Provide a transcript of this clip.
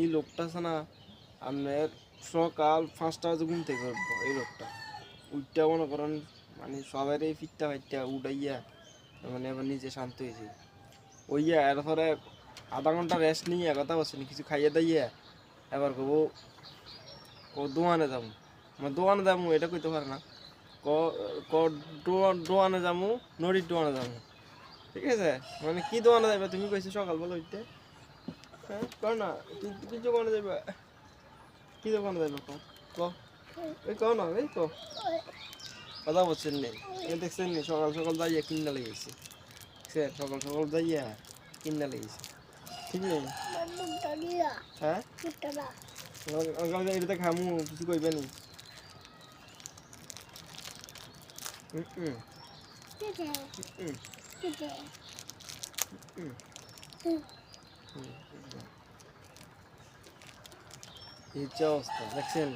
এই লোকটা আছে না, আপনার সকাল পাঁচটা বাজে ঘুম থেকে উঠবো, এই লোকটা। উঠটা মনে করেন মানে সবারই ফিটটা ফাইটটা উঠাইয়া মানে এবার নিজে শান্ত হয়েছে। ওইয়া এরপরে আধা ঘণ্টা রেস্ট নিয়ে কথা বলছেন কিছু খাইয়ে দাইয়া? এবার কব ও দোয়ানে যাব মানে দোয়ানে যাব এটা কইতে পারে না। ক ক দোয়ান যাব নদীর দোকানে যাব ঠিক আছে? মানে কি দোকানে যাবে তুমি কইছো সকালবেলা উঠতে হ্যাঁ কর না তুই তুই কি দোকানে যাবে কি দোকানে যাবে ক। ক। এই না এই ক। কথা বলছেন নেই দেখছেন নি সকাল সকাল যাইয়া কিনা লেগেছে। স্যার সকাল সকাল যাইয়া কিনা লেগেছে। ঠিক নেই হ্যাঁ? এটা খামু কিছু কইবে নি। হুম হুম। হুম। এই যে অবস্থা দেখছেন?